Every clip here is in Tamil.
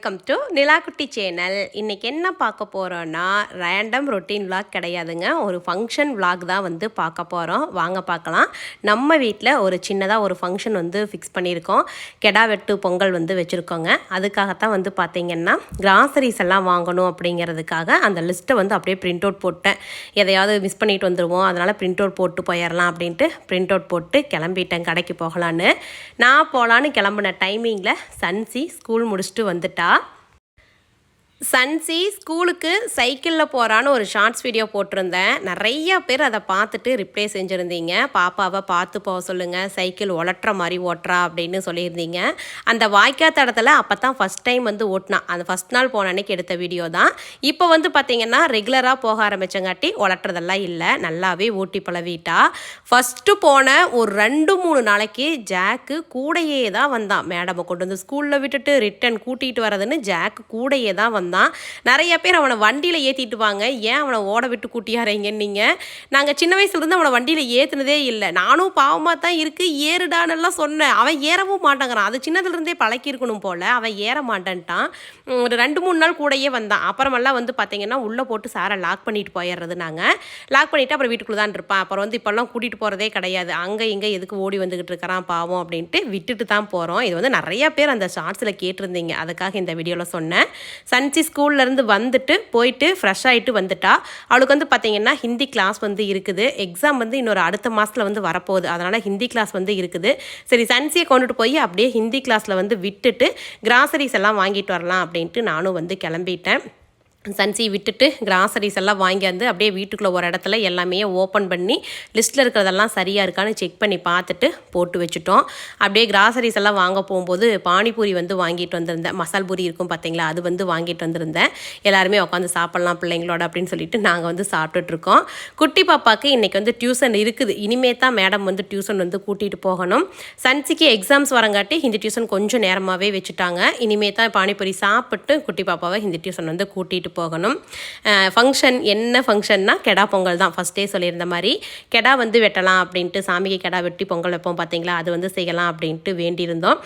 Welcome to Nilakutti channel. இன்றைக்கி என்ன பார்க்க போகிறோன்னா ரேண்டம் ரொட்டீன் விளாக் கிடையாதுங்க. ஒரு ஃபங்க்ஷன் விளாக் தான் வந்து பார்க்க போகிறோம் வாங்க பார்க்கலாம். நம்ம வீட்டில் ஒரு சின்னதாக ஒரு ஃபங்க்ஷன் வந்து ஃபிக்ஸ் பண்ணியிருக்கோம். கெடா வெட்டு பொங்கல் வந்து வச்சுருக்கோங்க. அதுக்காகத்தான் வந்து பார்த்திங்கன்னா கிராசரிஸ் எல்லாம் வாங்கணும் அப்படிங்கிறதுக்காக அந்த லிஸ்ட்டை வந்து அப்படியே பிரிண்ட் அவுட் போட்டேன். எதையாவது மிஸ் பண்ணிட்டு வந்துடுவோம் அதனால் பிரிண்ட் அவுட் போட்டு போயிடலாம் அப்படின்ட்டு பிரிண்ட் அவுட் போட்டு கிளம்பிட்டேன். கடைக்கு போகலான்னு. நான் போகலான்னு கிளம்புன டைமிங்கில் சன்சி ஸ்கூல் முடிச்சுட்டு வந்துட்டா. சன்சி ஸ்கூலுக்கு சைக்கிளில் போகிறான்னு ஒரு ஷார்ட்ஸ் வீடியோ போட்டிருந்தேன். நிறைய பேர் அதை பார்த்துட்டு ரிப்ளை செஞ்சுருந்தீங்க. பாப்பாவை பார்த்து போக சொல்லுங்கள் சைக்கிள் ஒலட்டுற மாதிரி ஓட்டுறா அப்படின்னு சொல்லியிருந்தீங்க. அந்த வாய்க்கா தடத்தில் அப்போ தான் ஃபஸ்ட் டைம் வந்து ஓட்டினா அந்த ஃபஸ்ட் நாள் போன அன்னைக்கு எடுத்த வீடியோ தான். இப்போ வந்து பார்த்திங்கன்னா ரெகுலராக போக ஆரம்பித்தங்காட்டி ஒலட்டுறதெல்லாம் இல்லை. நல்லாவே ஓட்டி பழவிட்டா ஃபஸ்ட்டு போன ஒரு ரெண்டு மூணு நாளைக்கு ஜாக்கு கூடையே தான் வந்தான். மேடமை கொண்டு வந்து ஸ்கூலில் விட்டுட்டு ரிட்டன் கூட்டிகிட்டு வரதுன்னு ஜாக்கு கூடையே தான் வந்தான். தான். நிறைய பேர் அவனை வண்டியில் ஏற்றிட்டு வாங்க. ஏன் அவனை ஓட விட்டு கூட்டியாரீங்கன்னு நீங்கள் நாங்கள் சின்ன வயசுலேருந்து அவனை வண்டியில் ஏற்றுனதே இல்லை. நானும் பாவமாக தான் இருக்குது ஏறுடானெல்லாம் சொன்னேன். அவன் ஏறவும் மாட்டேங்கிறான். அது சின்னதுலேருந்தே பழக்கியிருக்கணும் போல். அவன் ஏற மாட்டேன்ட்டான். ஒரு ரெண்டு மூணு நாள் கூடயே வந்தான். அப்புறமெல்லாம் வந்து பார்த்தீங்கன்னா உள்ளே போட்டு சாரை லாக் பண்ணிட்டு போயிடுறது நாங்கள் லாக் பண்ணிவிட்டு அப்புறம் வீட்டுக்குள்ளே தான் இருப்பான். அப்புறம் வந்து இப்போல்லாம் கூட்டிகிட்டு போகிறதே கிடையாது. அங்கே இங்கே எதுக்கு ஓடி வந்துக்கிட்டு இருக்கிறான் பாவம் அப்படின்ட்டு விட்டுட்டு தான் போகிறோம் இது வந்து நிறைய பேர் அந்த ஷார்ட்ஸில் கேட்டிருந்தீங்க. அதுக்காக இந்த வீடியோவில் சொன்னேன். சன்சி ஸ்கூல்லேருந்து வந்துட்டு போயிட்டு ஃப்ரெஷ் ஆகிட்டு வந்துட்டா. அவளுக்கு வந்து பார்த்தீங்கன்னா ஹிந்தி கிளாஸ் வந்து இருக்குது. எக்ஸாம் வந்து இன்னொரு அடுத்த மாதத்தில் வந்து வரப்போகுது. அதனால் ஹிந்தி கிளாஸ் வந்து இருக்குது. சரி சன்சியை கொண்டுட்டு போய் அப்படியே ஹிந்தி கிளாஸில் வந்து விட்டுட்டு கிராசரிஸ் எல்லாம் வாங்கிட்டு வரலாம் அப்படின்னு அப்படின்ட்டு நானும் வந்து கிளம்பிட்டேன். சன்சி விட்டுட்டு கிராசரிஸ் எல்லாம் வாங்கியாந்து அப்படியே வீட்டுக்குள்ளே ஒரு இடத்துல எல்லாமே ஓப்பன் பண்ணி லிஸ்ட்டில் இருக்கிறதெல்லாம் சரியாக இருக்கான்னு செக் பண்ணி பார்த்துட்டு போட்டு வச்சுட்டோம். அப்படியே கிராசரிஸ் எல்லாம் வாங்க போகும்போது பானிபூரி வந்து வாங்கிட்டு வந்திருந்தேன். மசால் பூரி இருக்கும் பார்த்தீங்களா? அது வந்து வாங்கிட்டு வந்திருந்தேன். எல்லாருமே உட்காந்து சாப்பிட்லாம் பிள்ளைங்களோட அப்படின்னு சொல்லிட்டு நாங்கள் வந்து சாப்பிட்டுட்ருக்கோம் குட்டி பாப்பாவுக்கு இன்றைக்கி வந்து டியூஷன் இருக்குது. இனிமே தான் மேடம் வந்து டியூஷன் வந்து கூட்டிகிட்டு போகணும். சன்சிக்கு எக்ஸாம்ஸ் வரங்காட்டி இந்த டியூஷன் கொஞ்சம் நேரமாகவே வச்சுட்டாங்க. இனிமே தான் பானிபூரி சாப்பிட்டு குட்டி பாப்பாவை இந்த டியூஷன் வந்து கூட்டிகிட்டு போகணும். ஃபங்க்ஷன் என்ன ஃபங்க்ஷன்னா கெடா பொங்கல் தான். ஃபஸ்ட்டே சொல்லியிருந்த மாதிரி கெடா வந்து வெட்டலாம் அப்படின்ட்டு சாமிக்கு கெடா வெட்டி பொங்கல் வைப்போம் பார்த்தீங்களா அது வந்து செய்யலாம் அப்படின்ட்டு வேண்டியிருந்தோம்.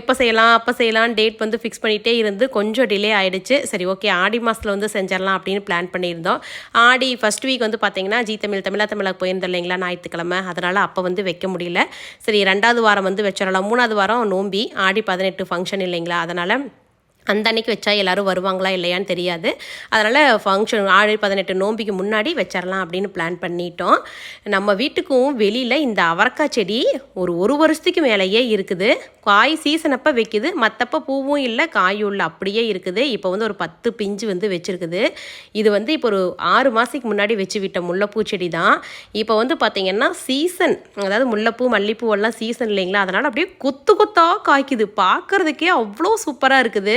இப்போ செய்யலாம் அப்போ செய்யலாம் டேட் வந்து ஃபிக்ஸ் பண்ணிகிட்டே இருந்து கொஞ்சம் டிலே ஆகிடுச்சு சரி ஓகே ஆடி மாதத்தில் வந்து செஞ்சிடலாம் அப்படின்னு பிளான் பண்ணியிருந்தோம். ஆடி ஃபஸ்ட் வீக் வந்து பார்த்தீங்கன்னா ஜி தமிழ் தமிழா தமிழாக போயிருந்தோம் இல்லைங்களா? ஞாயிற்றுக்கிழமை. அதனால் அப்போ வந்து வைக்க முடியல. சரி ரெண்டாவது வாரம் வந்து வச்சிடலாம். மூணாவது வாரம் நோம்பி ஆடி பதினெட்டு ஃபங்க்ஷன் இல்லைங்களா? அதனால் அந்த அன்னைக்கு வச்சா எல்லாரும் வருவாங்களா இல்லையான்னு தெரியாது. அதனால் ஃபங்க்ஷன் ஆறு பதினெட்டு நோம்பிக்கு முன்னாடி வச்சிடலாம் அப்படின்னு பிளான் பண்ணிட்டோம். நம்ம வீட்டுக்கும் வெளியில் இந்த அவரக்காய் செடி ஒரு ஒரு வருஷத்துக்கு மேலேயே இருக்குது. காய் சீசன் அப்போ வைக்குது. மற்றப்போ பூவும் இல்லை காயும் இல்லை அப்படியே இருக்குது. இப்போ வந்து ஒரு பத்து பிஞ்சு வந்து வச்சுருக்குது. இது வந்து இப்போ ஒரு ஆறு மாதத்துக்கு முன்னாடி வச்சு விட்ட முல்லைப்பூ செடி தான் இப்போ வந்து பார்த்திங்கன்னா சீசன் அதாவது முல்லைப்பூ மல்லிப்பூ எல்லாம் சீசன் இல்லைங்களா? அதனால் அப்படியே கொத்து கொத்தாக காய்க்குது. பார்க்குறதுக்கே அவ்வளோ சூப்பராக இருக்குது.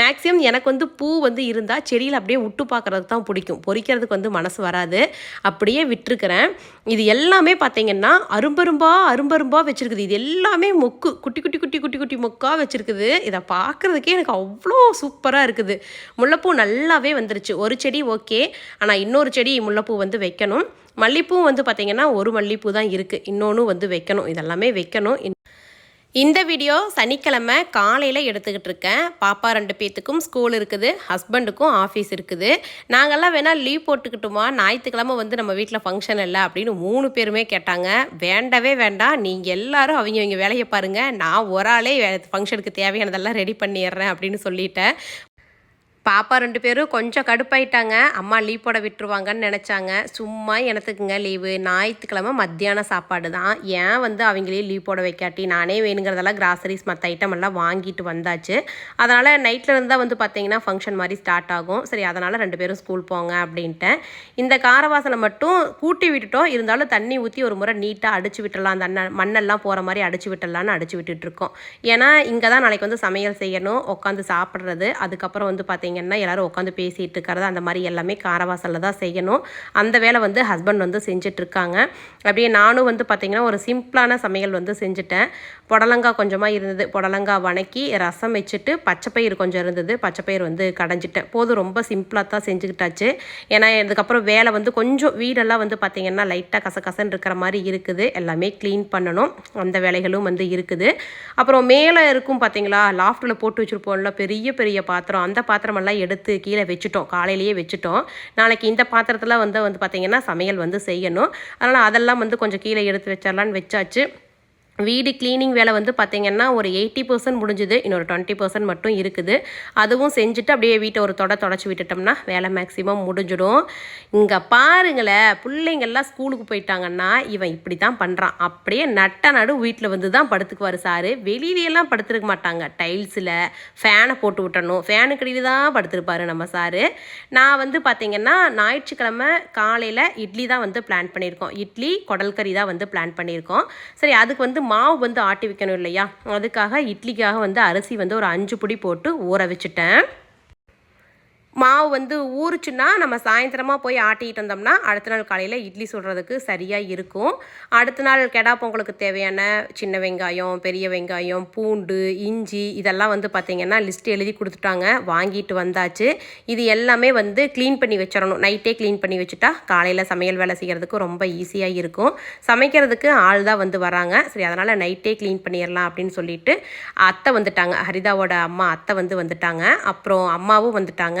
மேக்ஸிமம் எனக்கு வந்து பூ வந்து இருந்தால் செடியில் அப்படியே விட்டு பார்க்குறதுக்கு தான் பிடிக்கும். பொறிக்கிறதுக்கு வந்து மனசு வராது. அப்படியே விட்டுருக்கிறேன். இது எல்லாமே பார்த்தீங்கன்னா அரும்பரும்பா அரும்பரும்பா வச்சுருக்குது. இது எல்லாமே மொக்கு குட்டி குட்டி குட்டி குட்டி குட்டி மொக்காக வச்சுருக்குது. இதை பார்க்குறதுக்கே எனக்கு அவ்வளோ சூப்பராக இருக்குது. முல்லைப்பூ நல்லாவே வந்துருச்சு. ஒரு செடி ஓகே. ஆனால் இன்னொரு செடி முல்லைப்பூ வந்து வைக்கணும். மல்லிப்பூ வந்து பார்த்திங்கன்னா ஒரு மல்லிப்பூ தான் இருக்குது இன்னொன்று வந்து வைக்கணும். இதெல்லாமே வைக்கணும். இந்த வீடியோ சனிக்கிழமை காலையில் எடுத்துக்கிட்டு இருக்கேன். பாப்பா ரெண்டு பேத்துக்கும் ஸ்கூல் இருக்குது ஹஸ்பண்டுக்கும் ஆஃபீஸ் இருக்குது. நாங்கள்லாம் வேணால் லீவ் போட்டுக்கிட்டுமா? ஞாயிற்றுக்கிழமை வந்து நம்ம வீட்டில் ஃபங்க்ஷன் இல்லை அப்படின்னு மூணு பேருமே கேட்டாங்க. வேண்டவே வேண்டாம். நீங்கள் எல்லாரும் அவங்க அவங்க வேலையை பாருங்கள் நான் ஒரு ஆளே ஃபங்க்ஷனுக்கு தேவையானதெல்லாம் ரெடி பண்ணிடுறேன் அப்படின்னு சொல்லிட்டேன். பாப்பா ரெண்டு பேரும் கொஞ்சம் கடுப்பாயிட்டாங்க. அம்மா லீவ் போட விட்டுருவாங்கன்னு நினச்சாங்க. சும்மா எனத்துக்குங்க லீவு ஞாயிற்றுக்கிழமை மத்தியான சாப்பாடு தான் ஏன் வந்து அவங்களே லீவ் போட வைக்காட்டி நானே வேணுங்கிறதெல்லாம் கிராசரிஸ் மற்ற ஐட்டம் எல்லாம் வாங்கிட்டு வந்தாச்சு. அதனால் நைட்டில் இருந்தால் வந்து பார்த்தீங்கன்னா ஃபங்க்ஷன் மாதிரி ஸ்டார்ட் ஆகும். சரி அதனால் ரெண்டு பேரும் ஸ்கூல் போங்க அப்படின்ட்டேன். இந்த காரவாசலை மட்டும் கூட்டி விட்டுட்டோம். இருந்தாலும் தண்ணி ஊற்றி ஒரு முறை நீட்டாக அடிச்சு விட்டுடலாம். அந்த அண்ணன் மண்ணெல்லாம் போகிற மாதிரி அடிச்சு விட்டுடலான்னு அடிச்சு விட்டுட்ருக்கோம் ஏன்னா இங்கே தான் நாளைக்கு வந்து சமையல் செய்யணும். உட்காந்து சாப்பிட்றது. அதுக்கப்புறம் வந்து பார்த்தீங்கன்னா பார்த்தீங்கன்னா எல்லோரும் உட்காந்து பேசிகிட்டு இருக்கிறது அந்த மாதிரி எல்லாமே காரவாசலில் தான் செய்யணும். அந்த வேலை வந்து ஹஸ்பண்ட் வந்து செஞ்சிட்ருக்காங்க. அப்படியே நானும் வந்து பார்த்திங்கன்னா ஒரு சிம்பிளான சமையல் வந்து செஞ்சுட்டேன். புடலங்காய் கொஞ்சமாக இருந்தது. புடலங்காய் வணக்கி ரசம் வச்சுட்டு பச்சைப்பயிறு கொஞ்சம் இருந்தது. பச்சைப்பயிறு வந்து கடைஞ்சிட்டேன். போதும் ரொம்ப சிம்பிளாக தான் செஞ்சுக்கிட்டாச்சு. ஏன்னா இதுக்கப்புறம் வேலை வந்து கொஞ்சம் வீடெல்லாம் வந்து பார்த்திங்கன்னா லைட்டாக கசகசன்னு இருக்கிற மாதிரி இருக்குது. எல்லாமே க்ளீன் பண்ணணும். அந்த வேலைகளும் வந்து இருக்குது. அப்புறம் மேலே இருக்கும் பார்த்தீங்களா லாஃப்ட்டில் போட்டு வச்சுருப்போம்ல பெரிய பெரிய பாத்திரம். அந்த பாத்திரம் பாத்திரமெல்லாம் எடுத்து கீழே வச்சுட்டோம். காலையிலேயே வச்சுட்டோம். நாளைக்கு இந்த பாத்திரத்தில் வந்து வந்து பார்த்திங்கன்னா சமையல் வந்து செய்யணும். அதனால் அதெல்லாம் வந்து கொஞ்சம் கீழே எடுத்து வச்சிடலான்னு வச்சாச்சு. வீடு க்ளீனிங் வேலை வந்து பார்த்திங்கன்னா ஒரு எயிட்டி பர்சன்ட் முடிஞ்சுது. இன்னொரு டுவெண்ட்டி பர்சன்ட் மட்டும் இருக்குது. அதுவும் செஞ்சுட்டு அப்படியே வீட்டை ஒரு தொட தொடச்சி விட்டுட்டோம்னா வேலை மேக்ஸிமம் முடிஞ்சிடும். இங்கே பாருங்களேன் பிள்ளைங்கள்லாம் ஸ்கூலுக்கு போயிட்டாங்கன்னா இவன் இப்படி தான் பண்ணுறான் அப்படியே நட்ட நடு வீட்டில் வந்து தான் படுத்துக்குவார் சாரு வெளியிலையெல்லாம் படுத்துருக்க மாட்டாங்க. டைல்ஸில் ஃபேனை போட்டு விட்டணும். ஃபேனுக்கடியில் தான் படுத்துருப்பாரு நம்ம சாரு நான் வந்து பார்த்திங்கன்னா ஞாயிற்றுக்கிழமை காலையில் இட்லி தான் வந்து பிளான் பண்ணியிருக்கோம். இட்லி குடல் கறி தான் வந்து பிளான் பண்ணியிருக்கோம். சரி அதுக்கு வந்து மாவு வந்து ஆட்டி வைக்கணும் இல்லையா? அதுக்காக இட்லிக்காக வந்து அரிசி வந்து ஒரு அஞ்சு புடி போட்டு ஊற வச்சுட்டேன். மாவு வந்து ஊறுச்சுன்னா நம்ம சாயந்தரமாக போய் ஆட்டிகிட்டு வந்தோம்னா அடுத்த நாள் காலையில் இட்லி சுடுறதுக்கு சரியாக இருக்கும். அடுத்த நாள் கெடா பொங்கலுக்கு தேவையான சின்ன வெங்காயம் பெரிய வெங்காயம் பூண்டு இஞ்சி இதெல்லாம் வந்து பார்த்திங்கன்னா லிஸ்ட் எழுதி கொடுத்துட்டாங்க. வாங்கிட்டு வந்தாச்சு. இது எல்லாமே வந்து க்ளீன் பண்ணி வச்சிடணும். நைட்டே க்ளீன் பண்ணி வச்சுட்டா காலையில் சமையல் வேலை செய்கிறதுக்கு ரொம்ப ஈஸியாக இருக்கும். சமைக்கிறதுக்கு ஆள் தான் வந்து வராங்க. சரி அதனால் நைட்டே க்ளீன் பண்ணிடலாம் அப்படின்னு சொல்லிட்டு அத்தை வந்துட்டாங்க. ஹரிதாவோட அம்மா அத்தை வந்து வந்துட்டாங்க. அப்புறம் அம்மாவும் வந்துட்டாங்க.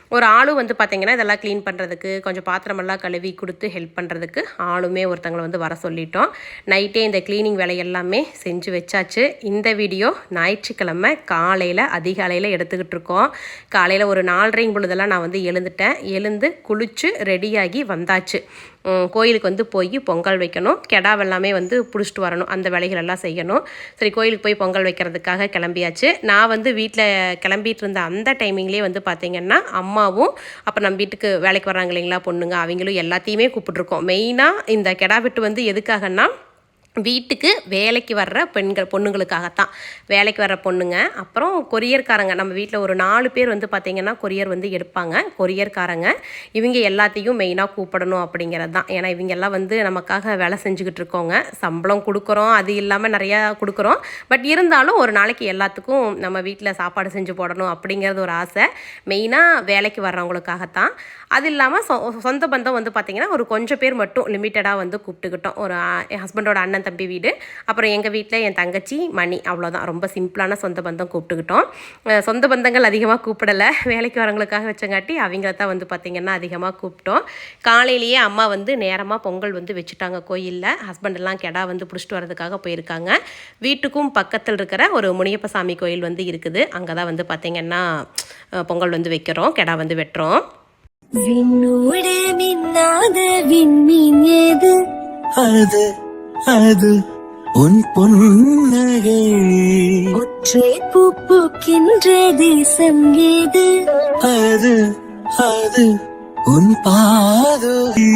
ஒரு ஆளும் வந்து பார்த்திங்கன்னா இதெல்லாம் க்ளீன் பண்ணுறதுக்கு கொஞ்சம் பாத்திரமெல்லாம் கழுவி கொடுத்து ஹெல்ப் பண்ணுறதுக்கு ஆளுமே ஒருத்தங்களை வந்து வர சொல்லிட்டோம். நைட்டே இந்த க்ளீனிங் வேலை எல்லாமே செஞ்சு வச்சாச்சு. இந்த வீடியோ ஞாயிற்றுக்கிழமை காலையில் அதிகாலையில் எடுத்துக்கிட்டு இருக்கோம். காலையில் ஒரு நாலரைங்க பொழுதெல்லாம் நான் வந்து எழுந்துட்டேன். எழுந்து குளித்து ரெடியாகி வந்தாச்சு. கோயிலுக்கு வந்து போய் பொங்கல் வைக்கணும். கெடா எல்லாமே வந்து பிடிச்சிட்டு வரணும். அந்த வேலைகள் எல்லாம் செய்யணும். சரி கோயிலுக்கு போய் பொங்கல் வைக்கிறதுக்காக கிளம்பியாச்சு. நான் வந்து வீட்டில் கிளம்பிட்டு இருந்த அந்த டைமிங்லேயே வந்து பார்த்திங்கன்னா அம்மா அம்மாவும் அப்போ நம்ம வீட்டுக்கு வேலைக்கு வராங்க இல்லைங்களா பொண்ணுங்க அவங்களும் எல்லாத்தையுமே கூப்பிட்ருக்கோம் மெயினாக இந்த கெடா வெட்டு வந்து எதுக்காகன்னா வீட்டுக்கு வேலைக்கு வர்ற பெண்கள் பொண்ணுங்களுக்காகத்தான். வேலைக்கு வர்ற பொண்ணுங்க அப்புறம் கொரியர்காரங்க. நம்ம வீட்டில் ஒரு நாலு பேர் வந்து பார்த்திங்கன்னா கொரியர் வந்து எடுப்பாங்க. கொரியர்காரங்க இவங்க எல்லாத்தையும் மெயினாக கூப்பிடணும் அப்படிங்கிறது தான். ஏன்னா இவங்க எல்லாம் வந்து நமக்காக வேலை செஞ்சுக்கிட்டு இருக்கோங்க. சம்பளம் கொடுக்குறோம். அது இல்லாமல் நிறையா கொடுக்குறோம். பட் இருந்தாலும் ஒரு நாளைக்கு எல்லாத்துக்கும் நம்ம வீட்டில் சாப்பாடு செஞ்சு போடணும் அப்படிங்கிறது ஒரு ஆசை. மெயினாக வேலைக்கு வர்றவங்களுக்காகத்தான். அது இல்லாமல் சொ சொந்த பந்தம் வந்து பார்த்திங்கன்னா ஒரு கொஞ்சம் பேர் மட்டும் லிமிட்டடாக வந்து கூப்பிட்டுக்கிட்டோம். ஒரு என் ஹஸ்பண்டோட அண்ணன் தம்பி வீடு. அப்புறம் எங்கள் வீட்டில் என் தங்கச்சி மணி அவ்வளோதான் ரொம்ப சிம்பிளான சொந்த பந்தம் கூப்பிட்டுக்கிட்டோம். சொந்த பந்தங்கள் அதிகமாக கூப்பிடலை. வேலைக்கு வரவங்களுக்காக வச்சங்காட்டி அவங்கள தான் வந்து பார்த்திங்கன்னா அதிகமாக கூப்பிட்டோம். காலையிலேயே அம்மா வந்து நேரமாக பொங்கல் வந்து வச்சுட்டாங்க. கோயிலில் ஹஸ்பண்டெல்லாம் கெடா வந்து பிடிச்சிட்டு வரதுக்காக போயிருக்காங்க. வீட்டுக்கும் பக்கத்தில் இருக்கிற ஒரு முனியப்ப சாமி கோயில் வந்து இருக்குது. அங்கே தான் வந்து பார்த்திங்கன்னா பொங்கல் வந்து வைக்கிறோம். கெடா வந்து வெட்டுறோம். விண்ணோடு மின்னாத விண்மீன் ஏது அது அது உன் பொன்னகை. ஒற்றை பூ பூக்கின்ற தேசம் ஏது அது அது உன் பாதுகை.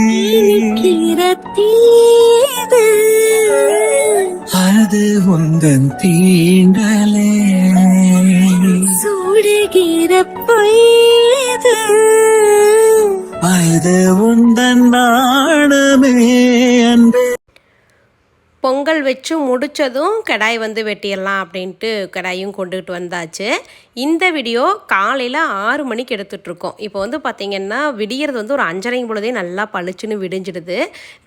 கிரத்தீது அது உந்தன் தீண்டலே. சூடுகிற பொய்து இது உந்தன் நாடமே அன்பே. பொங்கல் வச்சு முடித்ததும் கடாய் வந்து வெட்டிடலாம் அப்படின்ட்டு கடாயும் கொண்டுகிட்டு வந்தாச்சு. இந்த வீடியோ காலையில் ஆறு மணிக்கு எடுத்துகிட்ருக்கோம் இப்போ வந்து பார்த்திங்கன்னா விடியறது வந்து ஒரு அஞ்சரைங்க பொழுதே நல்லா பளிச்சுன்னு விடிஞ்சிடுது.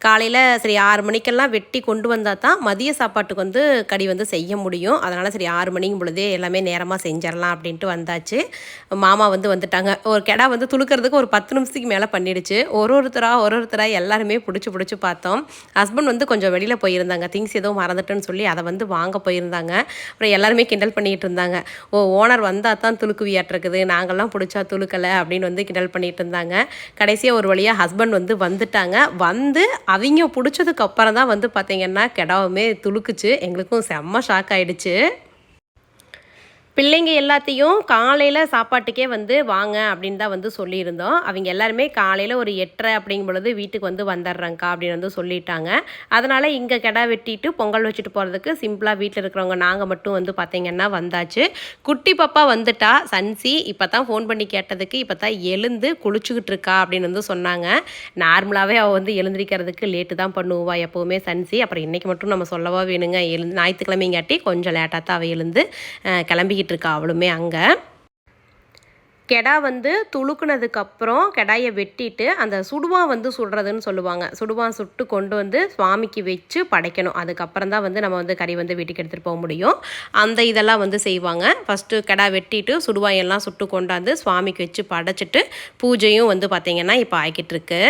காலையில் சரி ஆறு மணிக்கெல்லாம் வெட்டி கொண்டு வந்தால் தான் மதிய சாப்பாட்டுக்கு வந்து கடி வந்து செய்ய முடியும். அதனால் சரி ஆறு மணிக்கும் பொழுதே எல்லாமே நேரமாக செஞ்சிடலாம் அப்படின்ட்டு வந்தாச்சு. மாமா வந்து வந்துட்டாங்க. ஒரு கெடா வந்து துளுக்கிறதுக்கு ஒரு பத்து நிமிஷத்துக்கு மேலே பண்ணிடுச்சு. ஒரு ஒருத்தராக ஒரு ஒருத்தராக எல்லாருமே பிடிச்சி பிடிச்சி பார்த்தோம். ஹஸ்பண்ட் வந்து கொஞ்சம் வெளியில் போயிருந்தாங்க. திங்ஸ் ஏதோ மறந்துட்டேன்னு சொல்லி அதை வந்து வாங்க போயிருந்தாங்க. அப்புறம் எல்லாருமே கிண்டல் பண்ணிகிட்டு இருந்தாங்க. ஓ ஓனர் வந்தால் தான் துளுக்குவியாட்டிருக்குது நாங்கள்லாம் பிடிச்சா துளுக்கலை அப்படின்னு வந்து கிண்டல் பண்ணிகிட்டு இருந்தாங்க. கடைசியாக ஒரு வழியாக ஹஸ்பண்ட் வந்து வந்துட்டாங்க. வந்து அவங்க பிடிச்சதுக்கு அப்புறம் தான் வந்து பார்த்திங்கன்னா கிடாவுமே துளுக்குச்சு. எங்களுக்கும் செம்ம ஷாக் ஆகிடுச்சு பிள்ளைங்க எல்லாத்தையும் காலையில் சாப்பாட்டுக்கே வந்து வாங்க அப்படின்னு தான் வந்து சொல்லியிருந்தோம். அவங்க எல்லாருமே காலையில் ஒரு எட்டரை அப்படிங்கும் பொழுது வீட்டுக்கு வந்து வந்துடுறேங்க்கா அப்படின்னு வந்து சொல்லிட்டாங்க. அதனால் இங்கே கிடா வெட்டிட்டு பொங்கல் வச்சுட்டு போகிறதுக்கு சிம்பிளாக வீட்டில் இருக்கிறவங்க நாங்கள் மட்டும் வந்து பார்த்திங்கன்னா வந்தாச்சு. குட்டி பாப்பா வந்துட்டா சன்சி இப்போ தான் ஃபோன் பண்ணி கேட்டதுக்கு இப்போ தான் எழுந்து குளிச்சுக்கிட்டு இருக்கா அப்படின்னு வந்து சொன்னாங்க. நார்மலாகவே அவள் வந்து எழுந்திரிக்கிறதுக்கு லேட்டு தான் பண்ணுவா எப்போவுமே சன்சி. அப்புறம் இன்றைக்கி மட்டும் நம்ம சொல்லவா வேணுங்க? எழுந்து ஞாயிற்றுக்கிழமைங்காட்டி கொஞ்சம் லேட்டாக தான் அவள் எழுந்து கிளம்பிக்கிட்டு இருக்கா அவளுமே அங்கே. கெடா வந்து துளுக்குனதுக்கப்புறம் கெடாயை வெட்டிட்டு அந்த சுடுவான் வந்து சுடுறதுன்னு சொல்லுவாங்க. சுடுவான் சுட்டு கொண்டு வந்து சுவாமிக்கு வச்சு படைக்கணும். அதுக்கப்புறம் தான் வந்து நம்ம வந்து கறி வந்து வீட்டுக்கு எடுத்துகிட்டு போக முடியும். அந்த இதெல்லாம் வந்து செய்வாங்க. ஃபஸ்ட்டு கெடா வெட்டிட்டு சுடுவாய் எல்லாம் சுட்டு கொண்டாந்து சுவாமிக்கு வச்சு படைச்சிட்டு பூஜையும் வந்து பார்த்திங்கன்னா இப்போ ஆகிக்கிட்டு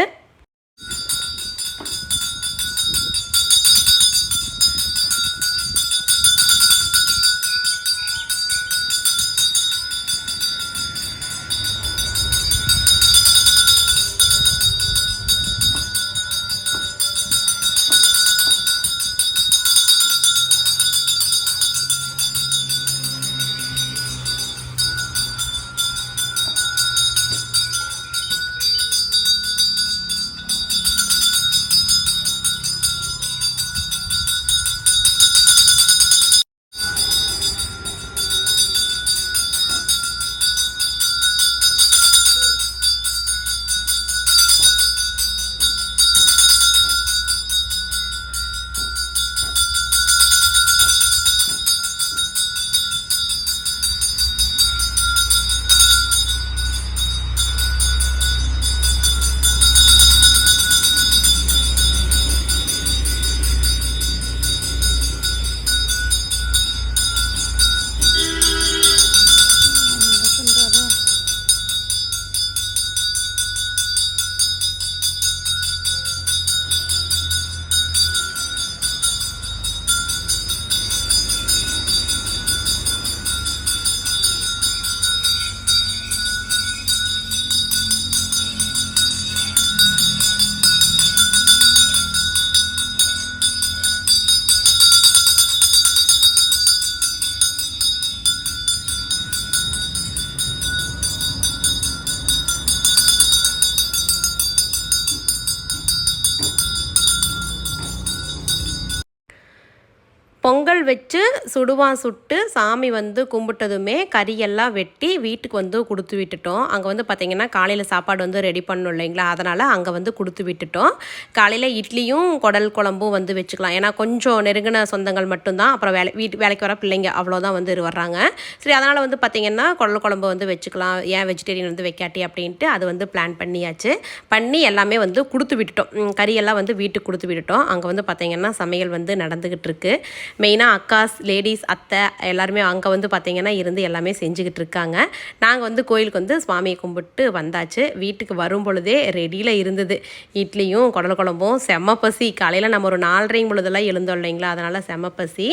சுடுவான் சுட்டு சாமி வந்து கும்பிட்டதுமே கறியெல்லாம் வெட்டி வீட்டுக்கு வந்து கொடுத்து விட்டுட்டோம். அங்கே வந்து பார்த்திங்கன்னா காலையில் சாப்பாடு வந்து ரெடி பண்ணணும் இல்லைங்களா? அதனால் அங்கே வந்து கொடுத்து விட்டுட்டோம். காலையில் இட்லியும் குடல் குழம்பும் வந்து வச்சுக்கலாம். ஏன்னா கொஞ்சம் நெருங்கின சொந்தங்கள் மட்டும்தான். அப்புறம் வேலை வீட்டு வேலைக்கு வர பிள்ளைங்க அவ்வளோதான் வந்து வர்றாங்க. சரி அதனால் வந்து பார்த்திங்கன்னா குடல் குழம்பு வந்து வச்சுக்கலாம். ஏன் வெஜிடேரியன் வந்து வைக்காட்டி அப்படின்ட்டு அது வந்து பிளான் பண்ணியாச்சு. பண்ணி எல்லாமே வந்து கொடுத்து விட்டுட்டோம். கறியெல்லாம் வந்து வீட்டுக்கு கொடுத்து விட்டுட்டோம். அங்கே வந்து பார்த்திங்கன்னா சமையல் வந்து நடந்துக்கிட்டு இருக்குது மெயினாக அக்காஸ் லேடிஸ் அத்தை எல்லாருமே அங்கே வந்து பார்த்திங்கன்னா இருந்து எல்லாமே செஞ்சுக்கிட்டு இருக்காங்க. நாங்கள் வந்து கோயிலுக்கு வந்து சுவாமியை கும்பிட்டு வந்தாச்சு. வீட்டுக்கு வரும் பொழுதே ரெடியில் இருந்தது. இட்லியும் குடல் குழம்பும் செம்ம பசி. காலையில் நம்ம ஒரு நாலரையும் பொழுதெல்லாம் எழுந்தோம் இல்லைங்களா? அதனால் செம்ம பசி.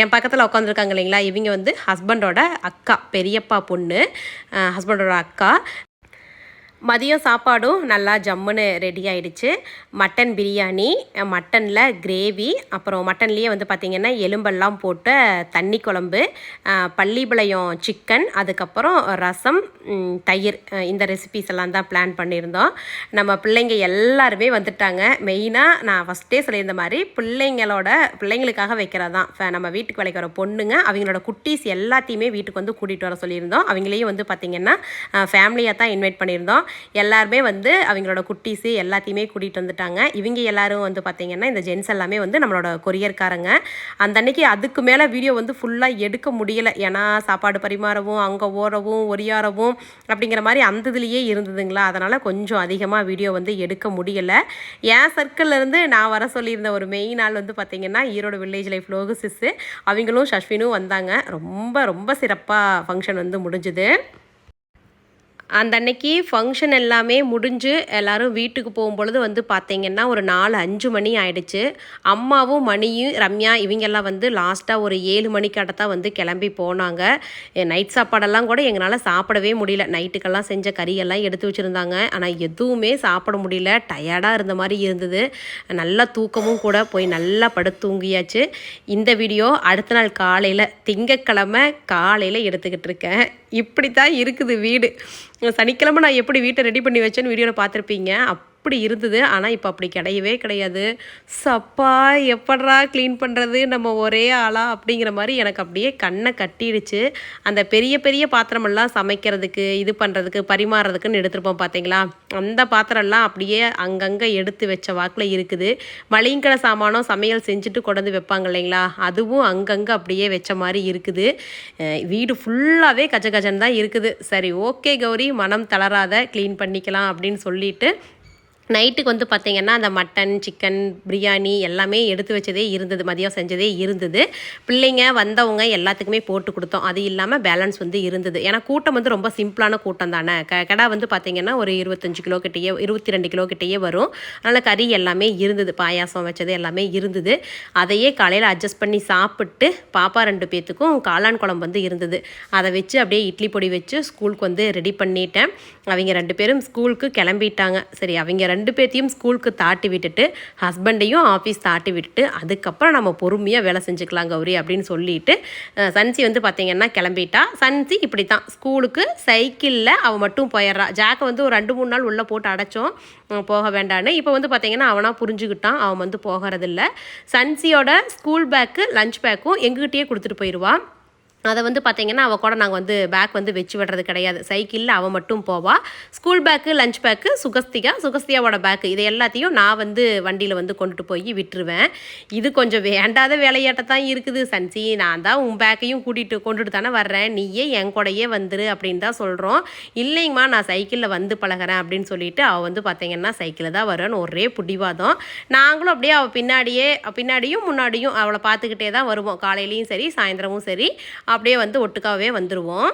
என் பக்கத்தில் உட்காந்துருக்காங்க இல்லைங்களா? இவங்க வந்து ஹஸ்பண்டோட அக்கா பெரியப்பா பொண்ணு. ஹஸ்பண்டோட அக்கா. மதியம் சாப்பாடும் நல்லா ஜம்முன்னு ரெடி ஆயிடுச்சு. மட்டன் பிரியாணி மட்டனில் கிரேவி அப்புறம் மட்டன்லேயே வந்து பார்த்திங்கன்னா எலும்பெல்லாம் போட்ட தண்ணி குழம்பு பள்ளிப்பளையம் சிக்கன் அதுக்கப்புறம் ரசம் தயிர் இந்த ரெசிபிஸ் எல்லாம் தான் பிளான் பண்ணியிருந்தோம். நம்ம பிள்ளைங்க எல்லாருமே வந்துட்டாங்க. மெயினாக நான் ஃபஸ்ட்டே சொல்லியிருந்த மாதிரி பிள்ளைங்களோட பிள்ளைங்களுக்காக வைக்கிறது தான் ஃப- நம்ம வீட்டுக்கு வேலைக்கு வர பொண்ணுங்க அவங்களோட குட்டீஸ் எல்லாத்தையுமே வீட்டுக்கு வந்து கூட்டிகிட்டு வர சொல்லியிருந்தோம். அவங்களையும் வந்து பார்த்திங்கன்னா ஃபேமிலியாக தான் இன்வைட் பண்ணியிருந்தோம். எல்லாருமே வந்து அவங்களோட குட்டீஸு எல்லாத்தையுமே கூட்டிகிட்டு வந்துட்டாங்க. இவங்க எல்லாரும் வந்து பார்த்திங்கன்னா இந்த ஜென்ஸ் எல்லாமே வந்து நம்மளோட கொரியர்காரங்க அந்த அன்னைக்கு அதுக்கு மேலே வீடியோ வந்து ஃபுல்லாக எடுக்க முடியல. ஏன்னா சாப்பாடு பரிமாறவும் அங்கே ஓரவும் ஒரியாரவும் அப்படிங்கிற மாதிரி அந்த இதுலேயே இருந்ததுங்களா? அதனால் கொஞ்சம் அதிகமாக வீடியோ வந்து எடுக்க முடியல. என் சர்க்கிள்லேருந்து நான் வர சொல்லியிருந்த ஒரு மெயின் ஆள் வந்து பார்த்திங்கன்னா Erode village life Logu sis அவங்களும் ஷஷ்வினும் வந்தாங்க. ரொம்ப ரொம்ப சிறப்பாக ஃபங்க்ஷன் வந்து முடிஞ்சுது. அந்த அன்னைக்கு ஃபங்க்ஷன் எல்லாமே முடிஞ்சு எல்லாரும் வீட்டுக்கு போகும்பொழுது வந்து பார்த்தீங்கன்னா ஒரு நாலு அஞ்சு மணி ஆயிடுச்சு. அம்மாவும் மணியும் ரம்யா இவங்கெல்லாம் வந்து லாஸ்ட்டாக ஒரு ஏழு மணிக்காட்ட தான் வந்து கிளம்பி போனாங்க. நைட் சாப்பாடெல்லாம் கூட எங்களால் சாப்பிடவே முடியல. நைட்டுக்கெல்லாம் செஞ்ச கறியெல்லாம் எடுத்து வச்சுருந்தாங்க. ஆனால் எதுவுமே சாப்பிட முடியல. டயர்டாக இருந்த மாதிரி இருந்தது. நல்லா தூக்கமும் கூட போய் நல்லா படுத்து தூங்கியாச்சு. இந்த வீடியோ அடுத்த நாள் காலையில் திங்கக்கிழமை காலையில் எடுத்துக்கிட்டு இருக்கேன். இப்படி தான் இருக்குது வீடு. சனிக்கிழமை நான் எப்படி வீட்டை ரெடி பண்ணி வச்சேன்னு வீடியோவில் பார்த்துருப்பீங்க. அப்படி இருந்தது. ஆனால் இப்போ அப்படி கிடையவே கிடையாது. சப்பா எப்பட்றா க்ளீன் பண்ணுறது நம்ம ஒரே ஆளா? அப்படிங்கிற மாதிரி எனக்கு அப்படியே கண்ணை கட்டிடுச்சு. அந்த பெரிய பெரிய பாத்திரமெல்லாம் சமைக்கிறதுக்கு இது பண்ணுறதுக்கு பரிமாறுறதுக்குன்னு எடுத்துருப்போம் பார்த்தீங்களா அந்த பாத்திரம்லாம் அப்படியே அங்கங்கே எடுத்து வச்ச வாக்கில் இருக்குது. மளிகை சாமானும் சமையல் செஞ்சுட்டு கொண்டு வைப்பாங்க இல்லைங்களா? அதுவும் அங்கங்கே அப்படியே வச்ச மாதிரி இருக்குது. வீடு ஃபுல்லாகவே கஜ கஜன் தான் இருக்குது. சரி ஓகே கௌரி மனம் தளராத க்ளீன் பண்ணிக்கலாம் அப்படின்னு சொல்லிட்டு நைட்டுக்கு வந்து பார்த்திங்கன்னா அந்த மட்டன் சிக்கன் பிரியாணி எல்லாமே எடுத்து வச்சதே இருந்தது. மதியம் செஞ்சதே இருந்தது. பிள்ளைங்க வந்தவங்க எல்லாத்துக்குமே போட்டு கொடுத்தோம். அது இல்லாமல் பேலன்ஸ் வந்து இருந்தது. ஏன்னா கூட்டம் வந்து ரொம்ப சிம்பிளான கூட்டம் தானே. க கடை வந்து பார்த்திங்கன்னா ஒரு இருபத்தஞ்சு கிலோ கிட்டேயே இருபத்தி ரெண்டு கிலோ கிட்டேயே வரும். அதனால் கறி எல்லாமே இருந்தது. பாயாசம் வச்சது எல்லாமே இருந்தது. அதையே காலையில் அட்ஜஸ்ட் பண்ணி சாப்பிட்டு பாப்பா ரெண்டு பேத்துக்கும் காளான் குழம்பு வந்து இருந்தது. அதை வச்சு அப்படியே இட்லி பொடி வச்சு ஸ்கூலுக்கு வந்து ரெடி பண்ணிட்டேன். அவங்க ரெண்டு பேரும் ஸ்கூலுக்கு கிளம்பிட்டாங்க. சரி அவங்க ரெண்டு ரெண்டு பேர்த்தையும் ஸ்கூலுக்கு தாட்டி விட்டுட்டு ஹஸ்பண்டையும் ஆஃபீஸ் தாட்டி விட்டுட்டு அதுக்கப்புறம் நம்ம பொறுமையாக வேலை செஞ்சுக்கலாம் கௌரி அப்படின்னு சொல்லிட்டு சன்சி வந்து பார்த்திங்கன்னா கிளம்பிட்டா. சன்சி இப்படி தான் ஸ்கூலுக்கு சைக்கிளில் அவள் மட்டும் போயிடுறா. ஜாக்கை வந்து ஒரு ரெண்டு மூணு நாள் உள்ளே போட்டு அடைச்சோம். போக வேண்டான்னு. இப்போ வந்து பார்த்திங்கன்னா அவனாக புரிஞ்சுக்கிட்டான். அவன் வந்து போகிறதில்ல. சன்சியோட ஸ்கூல் பேக்கு லஞ்ச் பேக்கும் எங்ககிட்டயே கொடுத்துட்டு போயிடுவான் அதை வந்து பார்த்திங்கன்னா அவள் கூட நாங்கள் வந்து பேக் வந்து வச்சு விடுறது கிடையாது. சைக்கிளில் அவள் மட்டும் போவா. School bag lunch bag Sugasthika சுகஸ்தியாவோட bag இது எல்லாத்தையும் நான் வந்து வண்டியில் வந்து கொண்டுட்டு போய் விட்டுருவேன். இது கொஞ்சம் வேண்டாத வேலையாட்ட தான் இருக்குது. சன்சி நான் தான் உன் பேக்கையும் கூட்டிகிட்டு கொண்டுட்டு தானே வர்றேன். நீயே என் கூடையே வந்துரு அப்படின்னு தான் சொல்கிறோம் இல்லைங்கம்மா நான் சைக்கிளில் வந்து பழகுறேன் அப்படின்னு சொல்லிட்டு அவள் வந்து பார்த்தீங்கன்னா சைக்கிளில் தான் வருவேன்னு ஒரே பிடிவாதம். நாங்களும் அப்படியே அவள் பின்னாடியே பின்னாடியும் முன்னாடியும் அவளை பார்த்துக்கிட்டே தான் வருவோம். காலையிலையும் சரி சாயந்தரமும் சரி. அப்படியே வந்து ஒட்டுக்காவே வந்துடுவோம்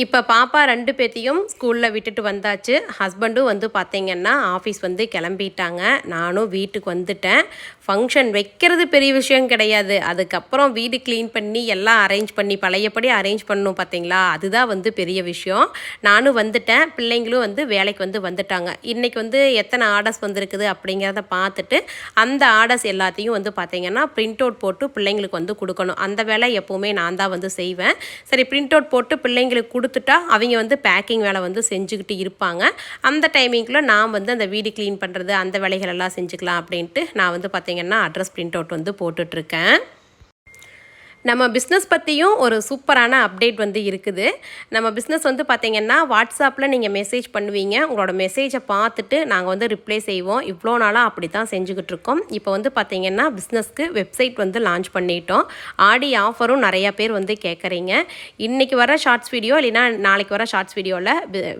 இப்போ பாப்பா ரெண்டு பேத்தையும் ஸ்கூலில் விட்டுட்டு வந்தாச்சு. ஹஸ்பண்டும் வந்து பார்த்தீங்கன்னா ஆஃபீஸ் வந்து கிளம்பிட்டாங்க. நானும் வீட்டுக்கு வந்துட்டேன். ஃபங்க்ஷன் வைக்கிறது பெரிய விஷயம் கிடையாது. அதுக்கப்புறம் வீடு க்ளீன் பண்ணி எல்லாம் அரேஞ்ச் பண்ணி பழையபடி அரேஞ்ச் பண்ணணும் பார்த்தீங்களா அதுதான் வந்து பெரிய விஷயம். நானும் வந்துட்டேன். பிள்ளைங்களும் வந்து வேலைக்கு வந்து வந்துட்டாங்க. இன்றைக்கி வந்து எத்தனை ஆர்டர்ஸ் வந்திருக்குது அப்படிங்கிறத பார்த்துட்டு அந்த ஆர்டர்ஸ் எல்லாத்தையும் வந்து பார்த்தீங்கன்னா பிரிண்ட் அவுட் போட்டு பிள்ளைங்களுக்கு வந்து கொடுக்கணும். அந்த வேலை எப்போவுமே நான் தான் வந்து செய்வேன். சரி பிரிண்ட் அவுட் போட்டு பிள்ளைங்களுக்கு கொடுத்துட்டா அவங்க வந்து பேக்கிங் வேலை வந்து செஞ்சுக்கிட்டு இருப்பாங்க. அந்த டைமிங்கில் நான் வந்து அந்த வீடு க்ளீன் பண்ணுறது அந்த வேலைகளெல்லாம் செஞ்சுக்கலாம் அப்படின்ட்டு நான் வந்து பார்த்திங்கன்னா அட்ரஸ் ப்ரிண்ட் அவுட் வந்து போட்டுட்ருக்கேன் நம்ம பிஸ்னஸ் பற்றியும் ஒரு சூப்பரான அப்டேட் வந்து இருக்குது. நம்ம பிஸ்னஸ் வந்து பார்த்திங்கன்னா வாட்ஸ்அப்பில் நீங்கள் மெசேஜ் பண்ணுவீங்க. உங்களோட மெசேஜை பார்த்துட்டு நாங்கள் வந்து ரிப்ளை செய்வோம். இவ்வளோ நாளாக அப்படி தான் செஞ்சுக்கிட்டு இருக்கோம். இப்போ வந்து பார்த்திங்கன்னா பிஸ்னஸ்க்கு வெப்சைட் வந்து லான்ச் பண்ணிட்டோம். ஆடி ஆஃபரும் நிறையா பேர் வந்து கேட்குறீங்க இன்றைக்கி வர ஷார்ட்ஸ் வீடியோ இல்லைன்னா நாளைக்கு வர ஷார்ட்ஸ் வீடியோவில்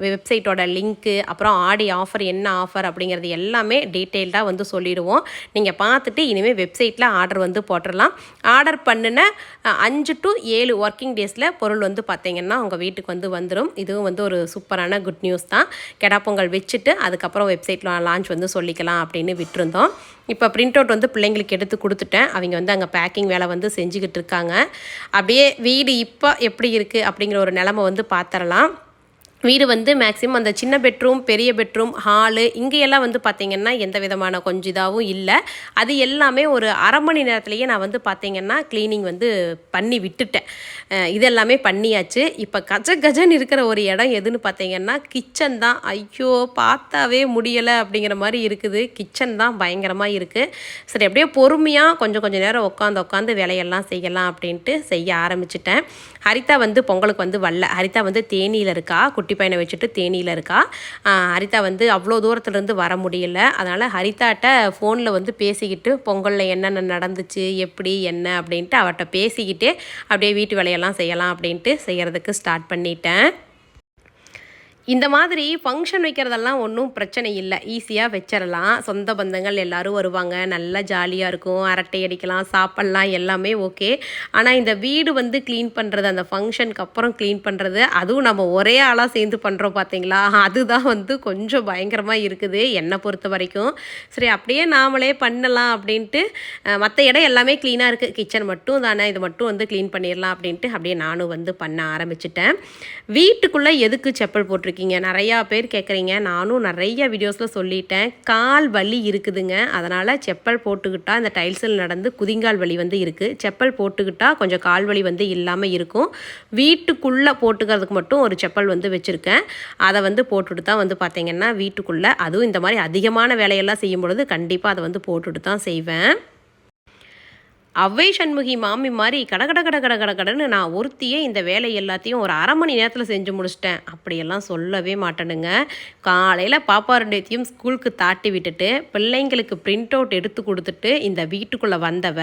வெப்சைட்டோட லிங்க்கு அப்புறம் ஆடி ஆஃபர் என்ன ஆஃபர் அப்படிங்கிறது எல்லாமே டீட்டெயில்டாக வந்து சொல்லிடுவோம். நீங்கள் பார்த்துட்டு இனிமேல் வெப்சைட்டில் ஆர்டர் வந்து போட்டுடலாம் ஆர்டர் பண்ணின அஞ்சு டு ஏழு ஒர்க்கிங் டேஸில் பொருள் வந்து பார்த்தீங்கன்னா உங்கள் வீட்டுக்கு வந்து வந்துடும் இதுவும் வந்து ஒரு சூப்பரான குட் நியூஸ் தான். கெடாப்பொங்கல் வச்சுட்டு அதுக்கப்புறம் வெப்சைட்டில் லான்ச் வந்து சொல்லிக்கலாம் அப்படின்னு விட்டுருந்தோம். இப்போ பிரிண்ட் அவுட் வந்து பிள்ளைங்களுக்கு எடுத்து கொடுத்துட்டேன். அவங்க வந்து அங்கே பேக்கிங் வேலை வந்து செஞ்சுக்கிட்டு இருக்காங்க. அப்படியே வீடு இப்போ எப்படி இருக்குது அப்படிங்கிற ஒரு நிலமை வந்து பார்த்துடலாம் வீடு வந்து மேக்ஸிமம் அந்த சின்ன பெட்ரூம் பெரிய பெட்ரூம் ஹாலு இங்கேயெல்லாம் வந்து பார்த்திங்கன்னா எந்த விதமான கொஞ்சம் இதாகவும் இல்லை. அது எல்லாமே ஒரு அரை மணி நேரத்துலேயே நான் வந்து பார்த்திங்கன்னா க்ளீனிங் வந்து பண்ணி விட்டுட்டேன். இதெல்லாமே பண்ணியாச்சு. இப்போ கஜ கஜன் இருக்கிற ஒரு இடம் எதுன்னு பார்த்தீங்கன்னா கிச்சன் தான். ஐயோ பார்த்தாவே முடியலை அப்படிங்கிற மாதிரி இருக்குது. கிச்சன் தான் பயங்கரமாக இருக்குது சரி அப்படியே பொறுமையாக கொஞ்சம் கொஞ்சம் நேரம் உட்காந்து உட்காந்து வேலையெல்லாம் செய்யலாம் அப்படின்ட்டு செய்ய ஆரம்பிச்சிட்டேன். ஹரிதா வந்து பொங்கலுக்கு வந்து வரல. ஹரிதா வந்து தேனியில் இருக்கா? குட்டி பையனை வச்சுட்டு தேனியில் இருக்கா? ஹரிதா வந்து அவ்வளோ தூரத்துலேருந்து வர முடியல. அதனால் ஹரிதாட்ட ஃபோனில் வந்து பேசிக்கிட்டு பொங்கலில் என்னென்ன நடந்துச்சு? எப்படி? என்ன? அப்படின்ட்டு அவட்ட பேசிக்கிட்டே அப்படியே வீட்டு வேலையெல்லாம் செய்யலாம் அப்படின்ட்டு செய்கிறதுக்கு ஸ்டார்ட் பண்ணிட்டேன். இந்த மாதிரி ஃபங்க்ஷன் வைக்கிறதெல்லாம் ஒன்றும் பிரச்சனை இல்லை. ஈஸியாக வச்சிடலாம் சொந்த பந்தங்கள் எல்லோரும் வருவாங்க. நல்லா ஜாலியாக இருக்கும். அரட்டை அடிக்கலாம் சாப்பிட்லாம் எல்லாமே ஓகே ஆனால் இந்த வீடு வந்து க்ளீன் பண்ணுறது அந்த ஃபங்க்ஷனுக்கு அப்புறம் க்ளீன் பண்ணுறது அதுவும் நம்ம ஒரே ஆளாக சேர்ந்து பண்ணுறோம் பார்த்தீங்களா அதுதான் வந்து கொஞ்சம் பயங்கரமாக இருக்குது என்னை பொறுத்த வரைக்கும். சரி அப்படியே நாமளே பண்ணலாம் அப்படின்ட்டு மற்ற இடம் எல்லாமே க்ளீனாக இருக்குது கிச்சன் மட்டும் தானே இது மட்டும் வந்து க்ளீன் பண்ணிடலாம் அப்படின்ட்டு அப்படியே நானும் வந்து பண்ண ஆரம்பிச்சிட்டேன். வீட்டுக்குள்ளே எதுக்கு செப்பல் போட்டிருக்கீங்க நிறையா பேர் கேட்குறீங்க. நானும் நிறைய வீடியோஸில் சொல்லிட்டேன். கால் வலி இருக்குதுங்க. அதனால் செப்பல் போட்டுக்கிட்டால் இந்த டைல்ஸில் நடந்து குதிங்கால் வலி வந்து இருக்குது செப்பல் போட்டுக்கிட்டால் கொஞ்சம் கால் வலி வந்து இல்லாமல் இருக்கும். வீட்டுக்குள்ளே போட்டுக்கிறதுக்கு மட்டும் ஒரு செப்பல் வந்து வச்சுருக்கேன். அதை வந்து போட்டுட்டு தான் வந்து பார்த்தீங்கன்னா வீட்டுக்குள்ளே அதுவும் இந்த மாதிரி அதிகமான வேலையெல்லாம் செய்யும் பொழுது கண்டிப்பாக அதை வந்து போட்டுட்டு தான் செய்வேன். அவ்வை சண்முகி மாமி மாதிரி கடகட கட கட கட கட கடன்னு நான் ஒருத்தியே இந்த வேலை எல்லாத்தையும் ஒரு அரை மணி நேரத்தில் செஞ்சு முடிச்சிட்டேன். அப்படியெல்லாம் சொல்லவே மாட்டேனுங்க. காலையில் பாப்பா ரெண்டுத்தையும் ஸ்கூலுக்கு தாட்டி விட்டுட்டு பிள்ளைங்களுக்கு பிரிண்ட் அவுட் எடுத்து கொடுத்துட்டு இந்த வீட்டுக்குள்ளே வந்தவ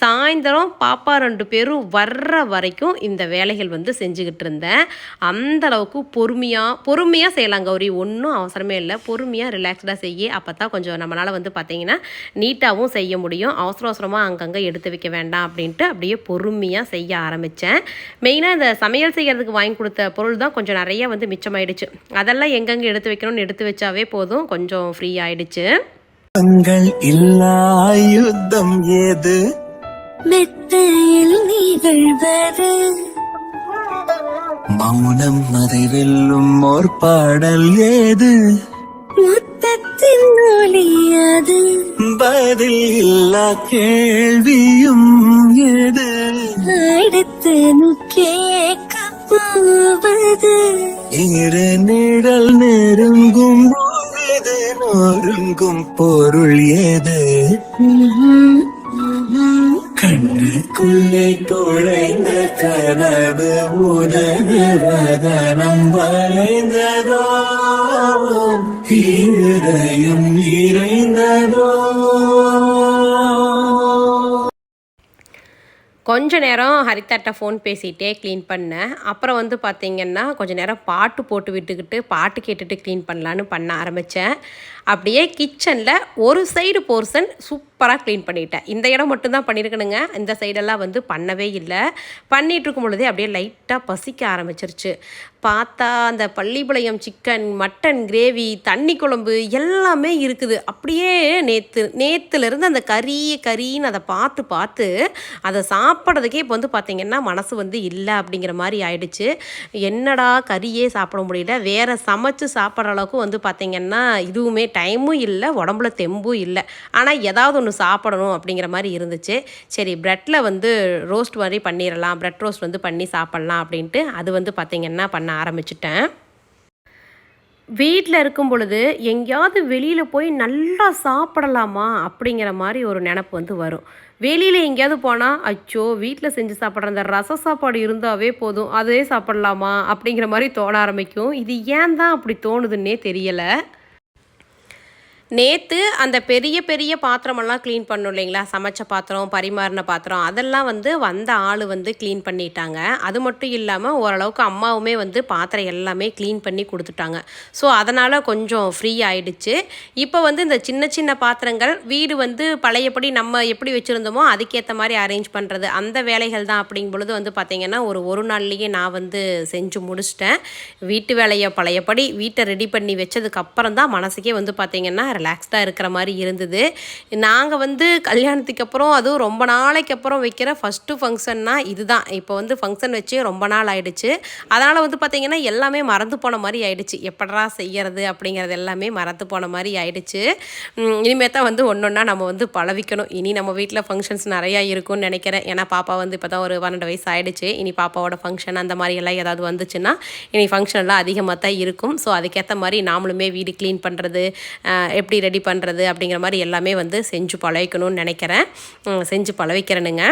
சாயந்தரம் பாப்பா ரெண்டு பேரும் வர்ற வரைக்கும் இந்த வேலைகள் வந்து செஞ்சுக்கிட்டு இருந்தேன். அந்த அளவுக்கு பொறுமையாக பொறுமையாக செய்யலாம் கௌரி. ஒன்றும் அவசரமே இல்லை. பொறுமையாக ரிலாக்ஸ்டாக செய்ய அப்போ தான் கொஞ்சம் நம்மளால் வந்து பார்த்தீங்கன்னா நீட்டாகவும் செய்ய முடியும். அவசர அவசரமாக அங்கங்கே எடுத்து வைக்க வேண்டாம் அப்படின்ட்டு அப்படியே பொறுமையாக செய்ய ஆரம்பித்தேன் மெயினாக இந்த சமையல் செய்கிறதுக்கு வாங்கி கொடுத்த பொருள் தான் கொஞ்சம் நிறைய வந்து மிச்சமாயிடுச்சு. அதெல்லாம் எங்கெங்கே எடுத்து வைக்கணும்னு எடுத்து வச்சாவே போதும். கொஞ்சம் ஃப்ரீ ஆயிடுச்சு. தங்கள் இல்லா யுத்தம் ஏது? மெத்தையில் நிகழ்வது மௌனம் அதை வெல்லும் ஓர் பாடல் ஏது? முத்தத்தின் ஒளியாது. பதில் இல்லா கேள்வியும் ஏது அடுத்து கேட்க போவது இரு நிழல் நெருங்கும் போது நொறுங்கும் பொருள் ஏது? கண்ணுக்குள்ளே தொலைந்த கனவு உனது வளைந்ததோ இருதயம் நிறைந்ததோ. கொஞ்ச நேரம் ஹரித்தாட்ட ஃபோன் பேசிகிட்டே க்ளீன் பண்ணேன் அப்புறம் வந்து பார்த்திங்கன்னா கொஞ்சம் நேரம் பாட்டு போட்டு விட்டுக்கிட்டு பாட்டு கேட்டுட்டு க்ளீன் பண்ணலான்னு பண்ண ஆரம்பித்தேன் அப்படியே கிச்சனில் ஒரு சைடு போர்ஷன் சூப்பராக க்ளீன் பண்ணிட்டேன். இந்த இடம் மட்டும்தான் பண்ணியிருக்கணுங்க இந்த சைடெல்லாம் வந்து பண்ணவே இல்லை. பண்ணிகிட்ருக்கும் பொழுதே அப்படியே லைட்டாக பசிக்க ஆரம்பிச்சிருச்சு. பார்த்தா அந்த பள்ளிப்பாளையம் சிக்கன் மட்டன் கிரேவி தண்ணி குழம்பு எல்லாமே இருக்குது. அப்படியே நேற்று நேற்றுலேருந்து அந்த கறி கறின்னு அதை பார்த்து பார்த்து அதை சாப்பிட்றதுக்கே இப்போ வந்து பார்த்திங்கன்னா மனசு வந்து இல்லை அப்படிங்கிற மாதிரி ஆயிடுச்சு. என்னடா கறியே சாப்பிட முடியல. வேறு சமைச்சு சாப்பிட்ற அளவுக்கு வந்து பார்த்திங்கன்னா இதுவுமே டைமும் இல்லை உடம்புல தெம்பும் இல்லை. ஆனால் ஏதாவது ஒன்று சாப்பிடணும் அப்படிங்கிற மாதிரி இருந்துச்சு. சரி ப்ரெட்டில் வந்து ரோஸ்ட் மாதிரி பண்ணிடலாம் ப்ரெட் ரோஸ்ட் வந்து பண்ணி சாப்பிட்லாம் அப்படின்ட்டு அது வந்து பார்த்திங்கன்னா பண்ண ஆரம்பிச்சிட்டேன். வீட்டில் இருக்கும் பொழுது எங்கேயாவது வெளியில் போய் நல்லா சாப்பிடலாமா அப்படிங்கிற மாதிரி ஒரு நினப்பு வந்து வரும். வெளியில் எங்கேயாவது போனால் அச்சோ வீட்டில் செஞ்சு சாப்பிட்ற அந்த ரச சாப்பாடு இருந்தாவே போதும் அதே சாப்பிட்லாமா அப்படிங்கிற மாதிரி தோண ஆரம்பிக்கும். இது ஏன் தான் அப்படி தோணுதுன்னே தெரியலை. நேற்று அந்த பெரிய பெரிய பாத்திரமெல்லாம் க்ளீன் பண்ணோம் இல்லைங்களா? சமைச்ச பாத்திரம் பரிமாறின பாத்திரம் அதெல்லாம் வந்து வந்த ஆள் வந்து க்ளீன் பண்ணிட்டாங்க. அது மட்டும் இல்லாமல் ஓரளவுக்கு அம்மாவுமே வந்து பாத்திரம் எல்லாமே க்ளீன் பண்ணி கொடுத்துட்டாங்க. ஸோ அதனால் கொஞ்சம் ஃப்ரீ ஆயிடுச்சு. இப்போ வந்து இந்த சின்ன சின்ன பாத்திரங்கள் வீடு வந்து பழையபடி நம்ம எப்படி வச்சுருந்தோமோ அதுக்கேற்ற மாதிரி அரேஞ்ச் பண்ணுறது அந்த வேலைகள் தான் அப்படிங்கும் பொழுது வந்து பார்த்திங்கன்னா ஒரு ஒரு நாள்லேயே நான் வந்து செஞ்சு முடிச்சிட்டேன். வீட்டு வேலையை பழையபடி வீட்டை ரெடி பண்ணி வச்சதுக்கப்புறம் தான் மனசுக்கே வந்து பார்த்திங்கன்னா ரிலாக்ஸ்டாக இருக்கிற மாதிரி இருந்தது. நாங்கள் வந்து கல்யாணத்துக்கு அப்புறம் அதுவும் ரொம்ப நாளைக்கு அப்புறம் வைக்கிற ஃபஸ்ட்டு ஃபங்க்ஷன்னா இதுதான். இப்போ வந்து ஃபங்க்ஷன் வச்சு ரொம்ப நாள் ஆயிடுச்சு. அதனால் வந்து பார்த்திங்கன்னா எல்லாமே மறந்து போன மாதிரி ஆயிடுச்சு. எப்படா செய்யறது அப்படிங்கிறது எல்லாமே மறந்து போன மாதிரி ஆயிடுச்சு. இனிமேல் தான் வந்து ஒன்று ஒன்றா நம்ம வந்து பழவிக்கணும். இனி நம்ம வீட்டில் ஃபங்க்ஷன்ஸ் நிறையா இருக்கும்னு நினைக்கிறேன். ஏன்னா பாப்பா வந்து இப்போ தான் ஒரு பன்னெண்டு வயசு ஆயிடுச்சு. இனி பாப்பாவோட ஃபங்க்ஷன் அந்த மாதிரி எல்லாம் ஏதாவது வந்துச்சுன்னா இனி ஃபங்க்ஷன் எல்லாம் அதிகமாக தான் இருக்கும். ஸோ அதுக்கேற்ற மாதிரி நாமளுமே வீடு க்ளீன் பண்ணுறது எப்படி எப்படி ரெடி பண்ணுறது அப்படிங்கிற மாதிரி எல்லாமே வந்து செஞ்சு பழகிக்கணும்னு நினைக்கிறேன். செஞ்சு பழவிக்கிறேனுங்க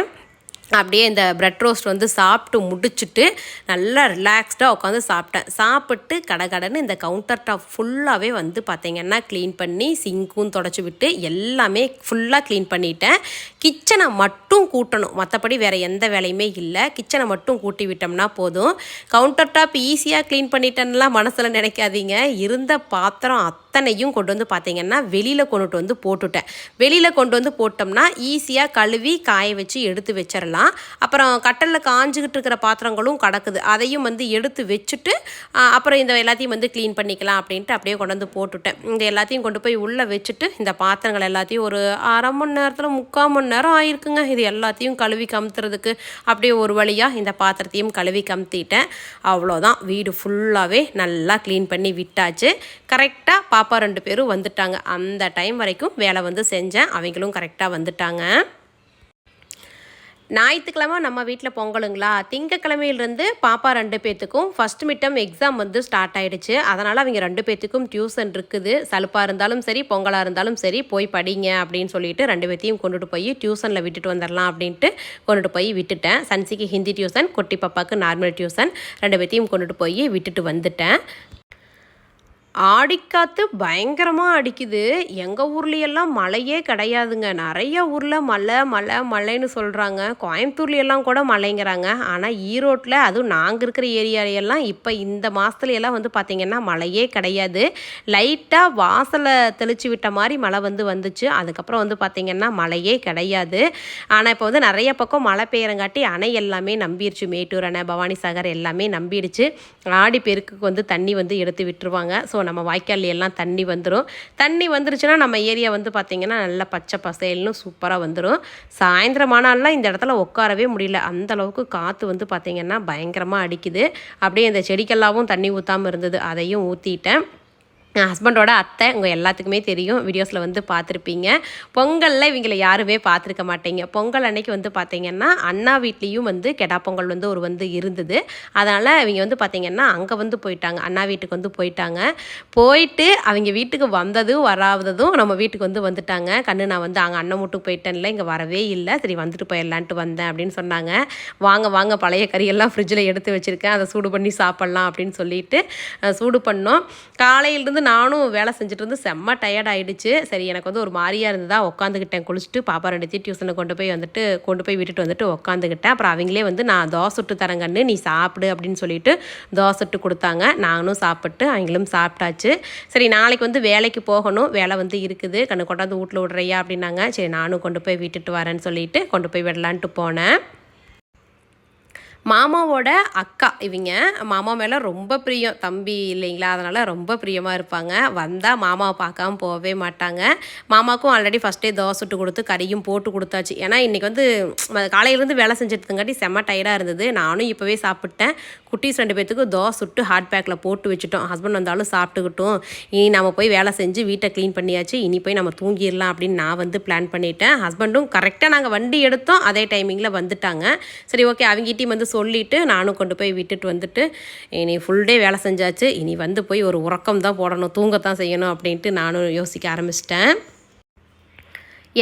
அப்படியே இந்த பிரெட் ரோஸ்ட் வந்து சாப்பிட்டு முடிச்சுட்டு நல்லா ரிலாக்ஸ்டாக உட்காந்து சாப்பிட்டேன். சாப்பிட்டு கடகடன்னு இந்த கவுண்டர் டாப் ஃபுல்லாகவே வந்து பார்த்திங்கன்னா க்ளீன் பண்ணி சிங்க்கும் தொடச்சி விட்டு எல்லாமே ஃபுல்லாக க்ளீன் பண்ணிட்டேன். கிச்சனை மட்டும் கூட்டணும். மற்றபடி வேறு எந்த வேலையுமே இல்லை. கிச்சனை மட்டும் கூட்டி விட்டோம்னா போதும். கவுண்டர் டாப் ஈஸியாக க்ளீன் பண்ணிட்டேன்னுலாம் மனசில் நினைக்காதீங்க. இருந்த பாத்திரம் அத்தனையும் கொண்டு வந்து பார்த்தீங்கன்னா வெளியில் கொண்டுட்டு வந்து போட்டுட்டேன். வெளியில் கொண்டு வந்து போட்டோம்னா ஈஸியாக கழுவி காய வச்சு எடுத்து வச்சிடலாம் அப்புறம் கட்டலில் காஞ்சிக்கிட்டு இருக்கிற பாத்திரங்களும் கிடக்குது. அதையும் வந்து எடுத்து வச்சுட்டு அப்புறம் இந்த எல்லாத்தையும் வந்து க்ளீன் பண்ணிக்கலாம் அப்படின்ட்டு அப்படியே கொண்டு வந்து போட்டுட்டேன். இந்த எல்லாத்தையும் கொண்டு போய் உள்ளே வச்சுட்டு இந்த பாத்திரங்கள் எல்லாத்தையும் ஒரு அரை மணி நேரத்தில் முக்கால் மணி நேரம் ஆயிருக்குங்க. இது எல்லாத்தையும் கழுவி கமுத்துறதுக்கு அப்படியே ஒரு வழியாக இந்த பாத்திரத்தையும் கழுவி கமுத்திட்டேன். அவ்வளோதான் வீடு ஃபுல்லாகவே நல்லா க்ளீன் பண்ணி விட்டாச்சு. கரெக்டாக பாப்பா பாப்பா ரெண்டு பேரும் வந்துட்டாங்க. அந்த டைம் வரைக்கும் வேலை வந்து செஞ்சேன். அவங்களும் கரெக்டாக வந்துட்டாங்க. ஞாயிற்றுக்கிழமை நம்ம வீட்டில் பொங்கலுங்களா? திங்கக்கிழமையிலிருந்து பாப்பா ரெண்டு பேர்த்துக்கும் ஃபஸ்ட் மிட்டம் எக்ஸாம் வந்து ஸ்டார்ட் ஆகிடுச்சு அதனால் அவங்க ரெண்டு பேர்த்துக்கும் டியூஷன் இருக்குது. சலுப்பாக இருந்தாலும் சரி பொங்கலாக இருந்தாலும் சரி போய் படிங்க அப்படின்னு சொல்லிட்டு ரெண்டு பேர்த்தையும் கொண்டுட்டு போய் டியூஷனில் விட்டுட்டு வந்துடலாம் அப்படின்ட்டு கொண்டுட்டு போய் விட்டுட்டேன். சன்சிக்கு ஹிந்தி டியூஷன் குட்டி பாப்பாவுக்கு நார்மல் டியூஷன் ரெண்டு பேர்த்தையும் கொண்டுட்டு போய் விட்டுட்டு வந்துட்டேன். ஆடிக்காத்து பயங்கரமாக அடிக்குது. எங்கள் ஊர்லேயெல்லாம் மழையே கிடையாதுங்க. நிறைய ஊரில் மழை மழை மழைன்னு சொல்கிறாங்க கோயம்புத்தூர்லையெல்லாம் கூட மழைங்கிறாங்க. ஆனால் ஈரோட்டில் அதுவும் நாங்கள் இருக்கிற ஏரியாலையெல்லாம் இப்போ இந்த மாதத்துலையெல்லாம் வந்து பார்த்திங்கன்னா மழையே கிடையாது. லைட்டாக வாசலை தெளிச்சு விட்ட மாதிரி மழை வந்து வந்துச்சு. அதுக்கப்புறம் வந்து பார்த்திங்கன்னா மழையே கிடையாது. ஆனால் இப்போ வந்து நிறைய பக்கம் மழை பெய்யறங்காட்டி அணை எல்லாமே நம்பிடுச்சு மேட்டூர் அணை பவானி சாகர் எல்லாமே நம்பிடுச்சு. ஆடி பெருக்குக்கு வந்து தண்ணி வந்து எடுத்து விட்டுருவாங்க. ஸோ நம்ம வாய்க்கால்ல எல்லாம் தண்ணி வந்துடும் தண்ணி வந்துருச்சுன்னா நம்ம ஏரியா வந்து பார்த்திங்கன்னா நல்லா பச்சை பசேல்னு சூப்பராக வந்துடும் சாயந்தரமானாலாம் இந்த இடத்துல உட்காரவே முடியல. அந்த அளவுக்கு காற்று வந்து பார்த்திங்கன்னா பயங்கரமாக அடிக்குது. அப்படியே இந்த செடிக்கெல்லாவும் தண்ணி ஊற்றாமல் இருந்தது. அதையும் ஊற்றிட்டேன் என் ஹஸ்பண்டோட அத்தை உங்கள் எல்லாத்துக்குமே தெரியும். வீடியோஸில் வந்து பார்த்துருப்பீங்க. பொங்கலில் இவங்களை யாருமே பார்த்துருக்க மாட்டீங்க. பொங்கல் அன்னைக்கு வந்து பார்த்தீங்கன்னா அண்ணா வீட்லேயும் வந்து கெடா பொங்கல் வந்து ஒரு வந்து இருந்தது. அதனால் இவங்க வந்து பார்த்தீங்கன்னா அங்கே வந்து போயிட்டாங்க. அண்ணா வீட்டுக்கு வந்து போயிட்டாங்க. போயிட்டு அவங்க வீட்டுக்கு வந்ததும் வராததும் நம்ம வீட்டுக்கு வந்து வந்துட்டாங்க. கண்ணு நான் வந்து அங்கே அண்ணன் மட்டும் போயிட்டேன்ல இங்கே வரவே இல்லை. சரி வந்துட்டு போயிடலான்ட்டு வந்தேன் அப்படின்னு சொன்னாங்க. வாங்க வாங்க பழைய கறியெல்லாம் ஃப்ரிட்ஜில் எடுத்து வச்சுருக்கேன். அதை சூடு பண்ணி சாப்பிட்லாம் அப்படின்னு சொல்லிட்டு சூடு பண்ணோம். காலையிலேருந்து நானும் வேலை செஞ்சுட்டு இருந்து செம்ம டயர்ட் ஆகிடுச்சு சரி எனக்கு வந்து ஒரு மாதிரியாக இருந்ததா உட்காந்துக்கிட்டேன் குளிச்சுட்டு பாப்பா ரெண்டுத்தையும் டியூஷனுக்கு கொண்டு போய் வந்துட்டு கொண்டு போய் விட்டுட்டு வந்துட்டு உட்காந்துக்கிட்டேன் அப்புறம் அவங்களே வந்து நான் தோசை சுட்டு தரேங்கன்னு நீ சாப்பிடு அப்படின்னு சொல்லிட்டு தோசை சுட்டு கொடுத்தாங்க. நானும் சாப்பிட்டு அவங்களும் சாப்பிட்டாச்சு. சரி நாளைக்கு வந்து வேலைக்கு போகணும். வேலை வந்து இருக்குது. கண்ணு கொண்டாந்து வீட்டில் விட்றையா அப்படின்னாங்க. சரி நானும் கொண்டு போய் விட்டுட்டு வரேன்னு சொல்லிட்டு கொண்டு போய் விடலான்ட்டு போனேன். மாமாவோட அக்கா இவங்க. மாமா மேலே ரொம்ப பிரியம். தம்பி இல்லைங்களா? அதனால் ரொம்ப பிரியமாக இருப்பாங்க. வந்தால் மாமாவை பார்க்காம போகவே மாட்டாங்க. மாமாவுக்கும் ஆல்ரெடி ஃபஸ்ட்டே தோசை சுட்டு கொடுத்து கறியும் போட்டு கொடுத்தாச்சு. ஏன்னா இன்றைக்கி வந்து காலையிலேருந்து வேலை செஞ்சிருந்தங்காட்டி செம்ம டயர்டாக இருந்தது. நானும் இப்போவே சாப்பிட்டேன். குட்டீஸ் ரெண்டு பேர்த்துக்கு தோசை சுட்டு ஹாட் பேக்கில் போட்டு வச்சுட்டோம். ஹஸ்பண்ட் வந்தாலும் சாப்பிட்டுக்கிட்டோம். இனி நம்ம போய் வேலை செஞ்சு வீட்டை க்ளீன் பண்ணியாச்சு. இனி போய் நம்ம தூங்கிடலாம் அப்படின்னு நான் வந்து பிளான் பண்ணிட்டேன். ஹஸ்பண்டும் கரெக்டாக நாங்கள் வண்டி எடுத்தோம். அதே டைமிங்கில் வந்துட்டாங்க. சரி ஓகே அவங்ககிட்டையும் வந்து சொல்லிவிட்டு நானும் கொண்டு போய் விட்டுட்டு வந்துட்டு இனி ஃபுல் டே வேலை செஞ்சாச்சு. இனி வந்து போய் ஒரு உறக்கம் தான் போடணும். தூங்கத்தான் செய்யணும் அப்படின்ட்டு நானும் யோசிக்க ஆரம்பிச்சிட்டேன்.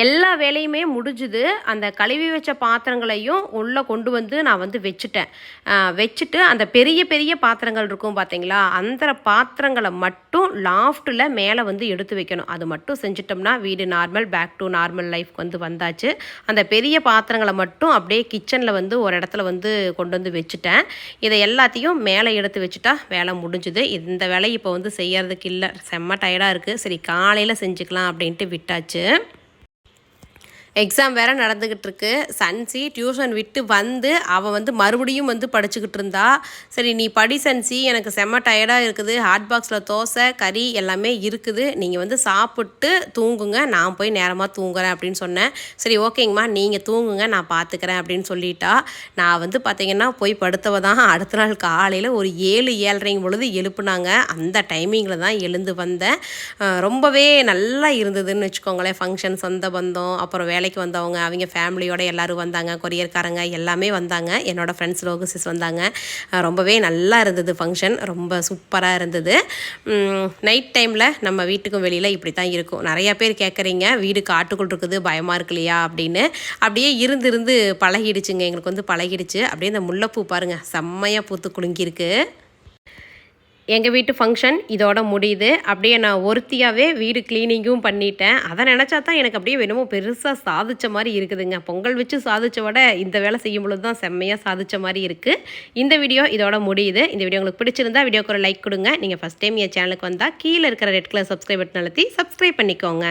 எல்லா வேலையுமே முடிஞ்சுது. அந்த கழுவி வச்ச பாத்திரங்களையும் உள்ளே கொண்டு வந்து நான் வந்து வச்சுட்டேன். வச்சுட்டு அந்த பெரிய பெரிய பாத்திரங்கள் இருக்கும் பார்த்தீங்களா அந்த பாத்திரங்களை மட்டும் லாஃப்ட்டில் மேலே வந்து எடுத்து வைக்கணும். அது மட்டும் செஞ்சிட்டோம்னா வீடு நார்மல் பேக் டு நார்மல் லைஃப்க்கு வந்து வந்தாச்சு. அந்த பெரிய பாத்திரங்களை மட்டும் அப்படியே கிச்சனில் வந்து ஒரு இடத்துல வந்து கொண்டு வந்து வச்சுட்டேன். இதை எல்லாத்தையும் மேலே எடுத்து வச்சுட்டா வேலை முடிஞ்சுது. இந்த வேலை இப்போ வந்து செய்யறதுக்கு இல்லை. செம்ம டயர்டாக இருக்குது சரி காலையில் செஞ்சுக்கலாம் அப்படின்ட்டு விட்டாச்சு. எக்ஸாம் வேற நடந்துக்கிட்டு இருக்கு சன்சி டியூஷன் விட்டு வந்து அவள் வந்து மறுபடியும் வந்து படிச்சுக்கிட்டு இருந்தா. சரி நீ படி சன்சி எனக்கு செம்ம டயர்டாக இருக்குது. ஹாட் பாக்ஸில் தோசை கறி எல்லாமே இருக்குது. நீங்கள் வந்து சாப்பிட்டு தூங்குங்க. நான் போய் நேரமாக தூங்குறேன் அப்படின்னு சொன்னேன். சரி ஓகேங்கம்மா. நீங்கள் தூங்குங்க. நான் பார்த்துக்கிறேன் அப்படின்னு சொல்லிட்டா. நான் வந்து பார்த்தீங்கன்னா போய் படுத்தவ தான். அடுத்த நாள் காலையில் ஒரு ஏழு ஏழரைங்க பொழுது எழுப்புனாங்க. அந்த டைமிங்கில் தான் எழுந்து வந்தேன். ரொம்பவே நல்லா இருந்ததுன்னு வச்சுக்கோங்களேன். ஃபங்க்ஷன் சொந்த பந்தம் அப்புறம் வேலை வேலைக்கு வந்தவங்க அவங்க ஃபேமிலியோட எல்லோரும் வந்தாங்க கொரியர்காரங்க எல்லாமே வந்தாங்க. என்னோடய ஃப்ரெண்ட்ஸ் லோகசிஸ் வந்தாங்க. ரொம்பவே நல்லா இருந்தது ஃபங்க்ஷன் ரொம்ப சூப்பராக இருந்தது. நைட் டைமில் நம்ம வீட்டுக்கும் வெளியில் இப்படி தான் இருக்கும். நிறையா பேர் கேட்குறீங்க வீடு காட்டுக்குள் இருக்குது பயமாக இருக்கு இல்லையா அப்படின்னு. அப்படியே இருந்து இருந்து பழகிடுச்சுங்க. எங்களுக்கு வந்து பழகிடுச்சு. அப்படியே இந்த முல்லைப்பூ பாருங்கள் செம்மையாக பூத்து குலுங்கியிருக்கு. எங்கள் வீட்டு ஃபங்க்ஷன் இதோட முடியுது. அப்படியே நான் ஒருத்தியாகவே வீடு க்ளீனிங்கும் பண்ணிட்டேன். அதை நினச்சா தான் எனக்கு அப்படியே வேணுமோ பெருசாக சாதித்த மாதிரி இருக்குதுங்க. பொங்கல் வச்சு சாதித்த விட இந்த வேலை செய்யும் பொழுது தான் செம்மையாக சாதித்த மாதிரி இருக்குது இந்த வீடியோ இதோட முடியுது. இந்த வீடியோ உங்களுக்கு பிடிச்சிருந்தா வீடியோக்கு ஒரு லைக் கொடுங்க. நீங்கள் ஃபஸ்ட் டைம் என் சேனலுக்கு வந்தால் கீழே இருக்கிற ரெட் கலர் சப்ஸ்கிரைப் பட்டன் அழுத்தி சப்ஸ்கிரைப் பண்ணிக்கோங்க.